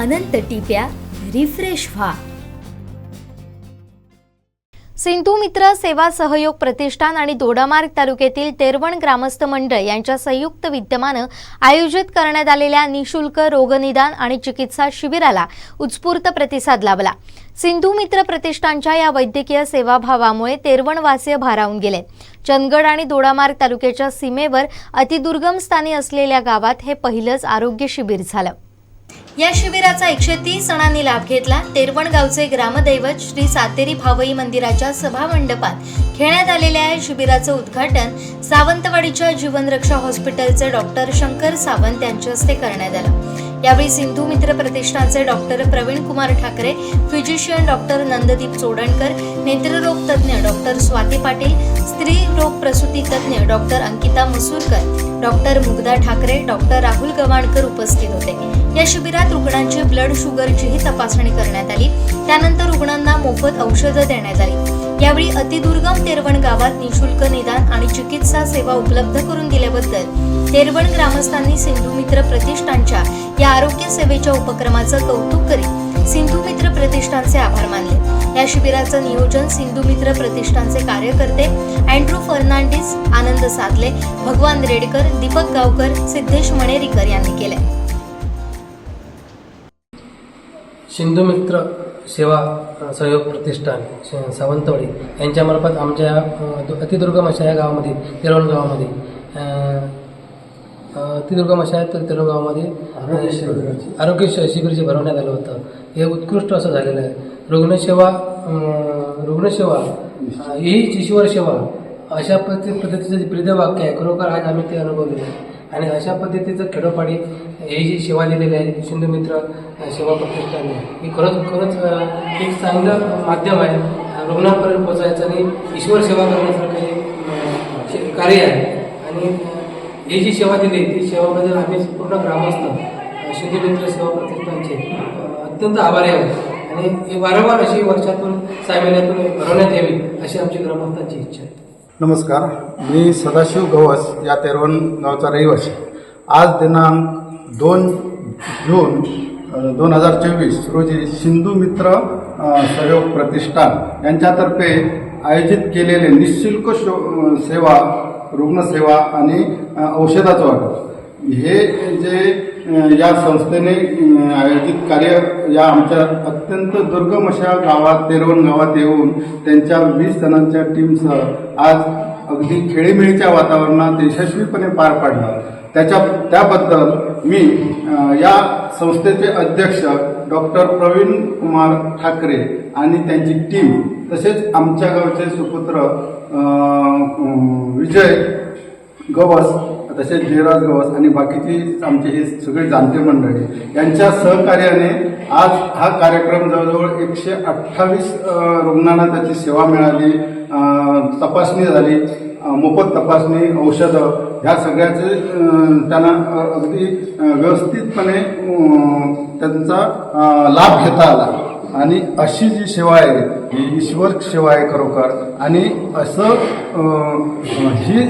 अनंत टिप्या refresh व्हा. सिंधू मित्र सेवा सहयोग प्रतिष्ठान आणि दोडामार्ग तालुक्यातील तेरवण ग्रामस्थ मंडळ यांच्या संयुक्त विद्यमानं आयोजित करण्यात आलेल्या निशुल्क रोगनिदान आणि चिकित्सा शिबिराला उत्स्फूर्त प्रतिसाद लाभला. सिंधू मित्र प्रतिष्ठानच्या या वैद्यकीय सेवाभावामुळे तेरवणवासीय भारावून गेले. चंदगड आणि दोडामार्ग तालुक्याच्या सीमेवर अतिदुर्गम स्थानी असलेल्या गावात हे पहिलंच आरोग्य शिबिर झालं. या शिबिराचा एकशे तीस जणांनी लाभ घेतला. तेरवण गावचे ग्रामदैवत श्री सातेरी भावई मंदिराच्या सभामंडपात घेण्यात आलेल्या या शिबिराचं उद्घाटन सावंतवाडीच्या जीवनरक्षा हॉस्पिटलचे डॉक्टर शंकर सावंत यांच्या हस्ते करण्यात आलं. यावेळी सिंधू मित्र प्रतिष्ठानचे doctor Pravin Kumar Thackeray physician doctor Nanddeep Chodankar नेत्ररोग तज्ज्ञ डॉक्टर स्वाती पाटील स्त्री रोग प्रसूती तज्ज्ञ doctor Ankita Masurkar doctor Mugdha Thackeray doctor Rahul Gawankar उपस्थित होते. या शिबिरात रुग्णांची ब्लड शुगरचीही तपासणी करण्यात आली. त्यानंतर रुग्णांना मोफत औषधं देण्यात आली. यावेळी अतिदुर्गम तेरवण गावात निशुल्क निदान आणि चिकित्सा सेवा उपलब्ध करून दिल्याबद्दल तेरवण ग्रामस्थांनी सिंधू मित्र प्रतिष्ठानच्या या आरोग्य सेवेच्या उपक्रमाचं कौतुक करीत सिंधू मित्र प्रतिष्ठानचे आभार मानले. या शिबिराचं नियोजन सिंधू मित्र प्रतिष्ठानचे कार्यकर्ते अँड्रू फर्नांडिस आनंद साधले भगवान रेडकर दीपक गावकर सिद्धेश मणेरीकर यांनी केले सिंधू मित्र सेवा सहयोग प्रतिष्ठान सावंतवाडी यांच्यामार्फत आमच्या अतिदुर्गम अशा या गावामध्ये तेरवण गावामध्ये अ, अतिदुर्गम अशा तर गावामध्ये अ, आरोग्य शिबिर जे भरवण्यात आलं होतं. हे उत्कृष्ट असं झालेलं आहे. रुग्णसेवा रुग्णसेवा हीच ईश्वर सेवा. अशा पद्धती पद्धतीचं जे ब्रीदवाक्य आहे खरोखर आज आम्ही ते अनुभवलेलं आहे. आणि अशा पद्धतीचं खेडोपाडी ही जी सेवा दिलेली आहे सिंधू मित्र अ, सेवा प्रतिष्ठान ही खरंच खरंच एक चांगलं माध्यम आहे. रुग्णांपर्यंत पोहोचायचं आणि ईश्वर सेवा करण्यासारखं हे कार्य आहे. आणि ही जी सेवा दिली ती सेवाबद्दल आम्ही पूर्ण ग्रामस्थ अ, मित्र सेवा प्रतिष्ठानचे अत्यंत आभारी आहोत. आणि हे वारंवार अशी वर्षातून सहा महिन्यातून भरवण्यात यावी अशी आमची ग्रामस्थांची इच्छा आहे. नमस्कार. मी सदाशिव गवस या तेरवण गावचा रहिवासी. आज दिनांक दोन जून दोन हजार चोवीस रोजी सिंधू मित्र सहयोग प्रतिष्ठान यांच्यातर्फे आयोजित केलेले निशुल्क शो सेवा रुग्णसेवा आणि औषधाचं वाटप. हे जे या संस्थेने आयोजित कार्य या आमच्या अत्यंत दुर्गम अशा गावात तेरवण गावात येऊन त्यांच्या वीस जणांच्या टीमसह आज अगदी खेळीमेळीच्या वातावरणात यशस्वीपणे पार पाडलं. त्याच्या त्याबद्दल मी या संस्थेचे अध्यक्ष डॉक्टर प्रवीण कुमार ठाकरे आणि त्यांची टीम तसेच आमच्या गावचे सुपुत्र विजय गवस तसेच जयराज गवस आणि बाकीची आमची ही सगळी जाणते मंडळी यांच्या सहकार्याने आज हा कार्यक्रम जवळजवळ एकशे अठ्ठावीस रुग्णांना त्याची सेवा मिळाली. तपासणी झाली. मोफत तपासणी औषधं ह्या सगळ्याचे त्यांना अगदी व्यवस्थितपणे त्यांचा लाभ घेता आला. आणि अशी जी सेवा आहे ही ईश्वर सेवा आहे खरोखर. आणि असं ही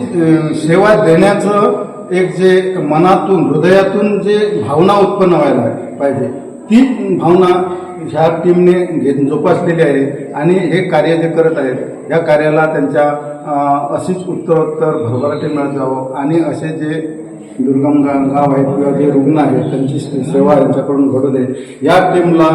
सेवा देण्याचं एक जे मनातून हृदयातून जे भावना उत्पन्न व्हायला पाहिजे ती भावना ह्या टीमने घे जोपासलेली आहे आणि हे कार्य जे करत आहेत या कार्याला त्यांच्या अशीच उत्तरोत्तर भरभराटी मिळत जावं आणि असे जे दुर्गम गाव आहेत किंवा जे रुग्ण आहेत त्यांची सेवा यांच्याकडून घडू दे या टीमला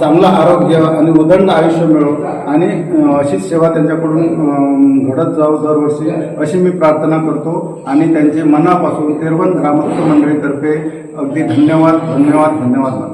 चांगलं आरोग्य आणि उदंड आयुष्य मिळो आणि अशीच सेवा त्यांच्याकडून घडत जावं दरवर्षी अशी मी प्रार्थना करतो आणि त्यांचे मनापासून तेरवण ग्रामस्थ मंडळीतर्फे अगदी धन्यवाद धन्यवाद धन्यवाद.